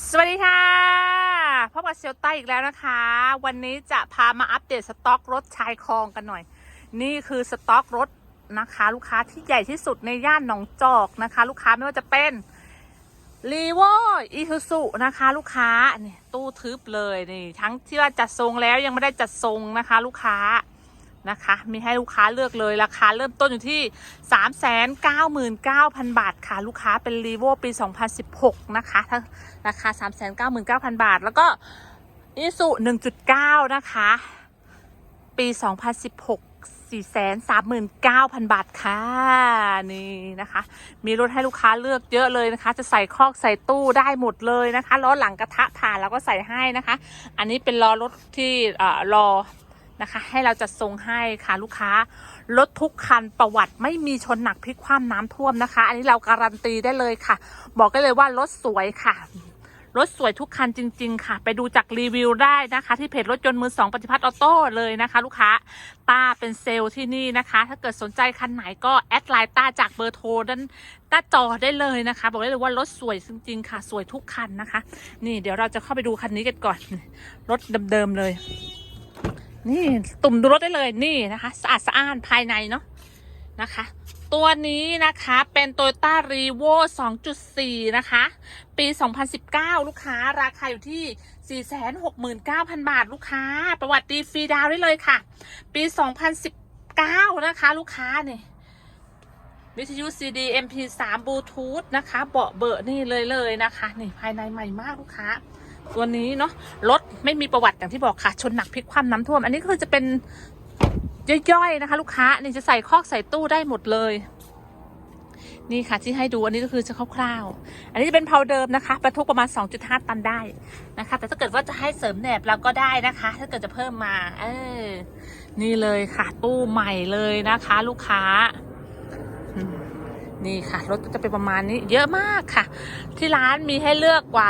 สวัสดีค่ะ พบกับเซลต้าอีกแล้วนะคะ วันนี้จะพามาอัปเดตสต็อกรถชายคลองกันหน่อย นี่คือสต็อกรถนะคะ ลูกค้าที่ใหญ่ที่สุดในย่านหนองจอกนะคะ ลูกค้าไม่ว่าจะเป็นรีโวอีทูสุนะคะ ลูกค้านี่ตู้ทึบเลยนี่ทั้งที่ว่าจัดทรงแล้วยังไม่ได้จัดทรงนะคะ ลูกค้า นะคะ มีให้ลูกค้าเลือกเลยราคาเริ่มต้นอยู่ที่ 399,000 บาทค่ะ ลูกค้าเป็นรีโวปี 2016 นะคะถ้าราคา 399,000 บาท แล้วก็อิสุ1.9 นะคะ ปี 2016 439,000 บาทค่ะ นี่นะคะ มีรถให้ลูกค้าเลือกเยอะเลยนะคะ จะใส่คอกใส่ตู้ได้หมดเลยนะคะล้อหลังกระทะผ่านแล้วก็ใส่ให้นะคะ อันนี้เป็นล้อรถที่เอ่อรอ นะคะ ให้เราจัดทรงให้ค่ะลูกค้ารถทุกคันประวัติไม่มีชนหนักพลิกคว่ำน้ำท่วมนะคะ อันนี้เราการันตีได้เลยค่ะ บอกได้เลยว่ารถสวยค่ะรถสวยทุกคันจริง ๆ ค่ะ ไปดูจากรีวิวได้นะคะ ที่เพจรถยนต์มือสองปฏิพัฒน์ออโต้เลยนะคะ ลูกค้าต้าเป็นเซลล์ที่นี่นะคะ ถ้าเกิดสนใจคันไหนก็แอดไลน์ต้าจากเบอร์โทรด้านต้าจอได้เลยนะคะ บอกได้เลยว่ารถสวยจริง ๆ ค่ะ สวยทุกคันนะคะ นี่เดี๋ยวเราจะเข้าไปดูคันนี้กันก่อน รถเดิมๆเลย นี่ตุ่มดูรถได้เลยนี่นะคะ สะอาดสะอ้านภายในเนาะนะคะ ตัวนี้นะคะเป็น Toyota r e v o 2.4 นะคะ ปี 2019 ลูกค้าราคาอยู่ที่ 469,000 บาทลูกค้า ประวัติดีฟรีดาวได้เลยค่ะ ปี 2019 นะคะ ลูกค้าเนี่ยวิทยุ CD MP3 บลูทูธนะคะ เบาะเบอร์นี่เลยเลยนะคะ นี่ภายในใหม่มากลูกค้า ตัวนี้เนาะรถไม่มีประวัติอย่างที่บอกค่ะ ชนหนักพลิกคว่ำน้ำท่วม อันนี้คือจะเป็นย่อยๆนะคะ ลูกค้านี่จะใส่คอกใส่ตู้ได้หมดเลย นี่ค่ะที่ให้ดูอันนี้ก็คือจะคร่าวๆ อันนี้จะเป็นเพาเดิมนะคะบรรทุกประมาณ 2.5 ตันได้นะคะ แต่ถ้าเกิดว่าจะให้เสริมแหนบเราก็ได้นะคะ ถ้าเกิดจะเพิ่มมา เออนี่เลยค่ะ ตู้ใหม่เลยนะคะ ลูกค้า นี่ค่ะ รถก็จะเป็นประมาณนี้เยอะมากค่ะ ที่ร้านมีให้เลือกกว่า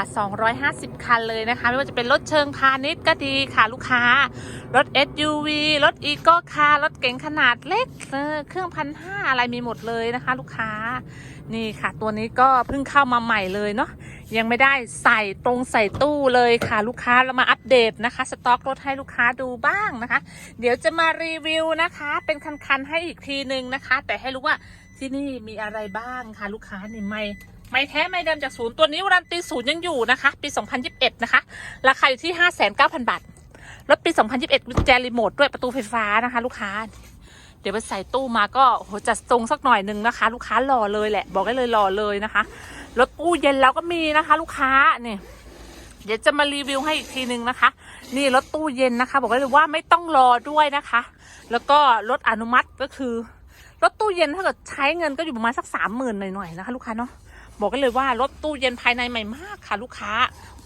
250 คันเลยนะคะ ไม่ว่าจะเป็นรถเชิงพาณิชย์ก็ดีค่ะลูกค้า รถ SUV รถอีโก้คาร์รถเก๋งขนาดเล็กเออเครื่องพันห้าอะไรมีหมดเลยนะคะ ลูกค้านี่ค่ะ ตัวนี้ก็เพิ่งเข้ามาใหม่เลยเนาะ ยังไม่ได้ใส่ตรงใส่ตู้เลยค่ะลูกค้าเรามาอัปเดตนะคะ สต็อกรถให้ลูกค้าดูบ้างนะคะ เดี๋ยวจะมารีวิวนะคะ เป็นคันๆให้อีกทีนึงนะคะ แต่ให้รู้ว่าที่นี่มีอะไรบ้างค่ะลูกค้านี่ไม่ไม่แท้ไม่เดิมจากศูนย์ตัวนี้วรันตีศูนย์ยังอยู่นะคะ ปี 2021 นะคะ ราคาอยู่ที่ 59,000 บาทรถปี 2021กุญแจรีโมทด้วยประตูไฟฟ้านะคะ ลูกค้า เดี๋ยวไปใส่ตู้มาก็โหจัดทรงสักหน่อยหนึ่งนะคะ ลูกค้ารอเลยแหละ บอกได้เลยรอเลยนะคะ รถตู้เย็นเราก็มีนะคะ ลูกค้าเนี่ยเดี๋ยวจะมารีวิวให้อีกทีนึงนะคะ นี่รถตู้เย็นนะคะ บอกได้เลยว่าไม่ต้องรอด้วยนะคะ แล้วก็รถอนุมัติก็คือรถตู้เย็นถ้าเกิดใช้เงินก็อยู่ประมาณสักสามหมื่นหน่อยๆนะคะ ลูกค้าเนาะ บอกกันเลยว่ารถตู้เย็นภายในใหม่มากค่ะ ลูกค้า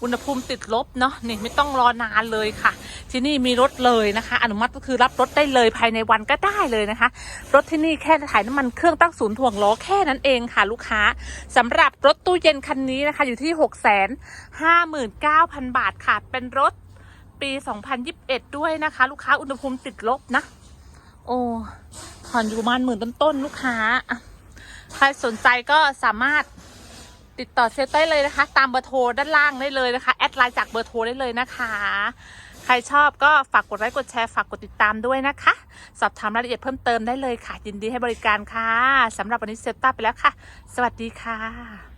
อุณหภูมิติดลบเนาะนี่ไม่ต้องรอนานเลยค่ะ ที่นี่มีรถเลยนะคะ อนุมัติก็คือรับรถได้เลยภายในวันก็ได้เลยนะคะ รถที่นี่แค่ถ่ายน้ำมันเครื่องตั้งศูนย์ถ่วงล้อแค่นั้นเองค่ะ ลูกค้าสำหรับรถตู้เย็นคันนี้นะคะ อยู่ที่6 5 9 0 0 0บาทค่ะ เป็นรถปี 2021 ด้วยนะคะ ลูกค้าอุณหภูมิติดลบนะ โอ้ผ่อนอยู่ประมาณหมื่นต้นๆ ลูกค้า ใครสนใจก็สามารถ ติดต่อเซลได้เลยนะคะ ตามเบอร์โทรด้านล่างได้เลยนะคะ แอดไลน์จากเบอร์โทรได้เลยนะคะ ใครชอบก็ฝากกดไลค์กดแชร์ฝากกดติดตามด้วยนะคะ สอบถามรายละเอียดเพิ่มเติมได้เลยค่ะ ยินดีให้บริการค่ะสำหรับวันนี้เซลต้าไปแล้วค่ะ สวัสดีค่ะ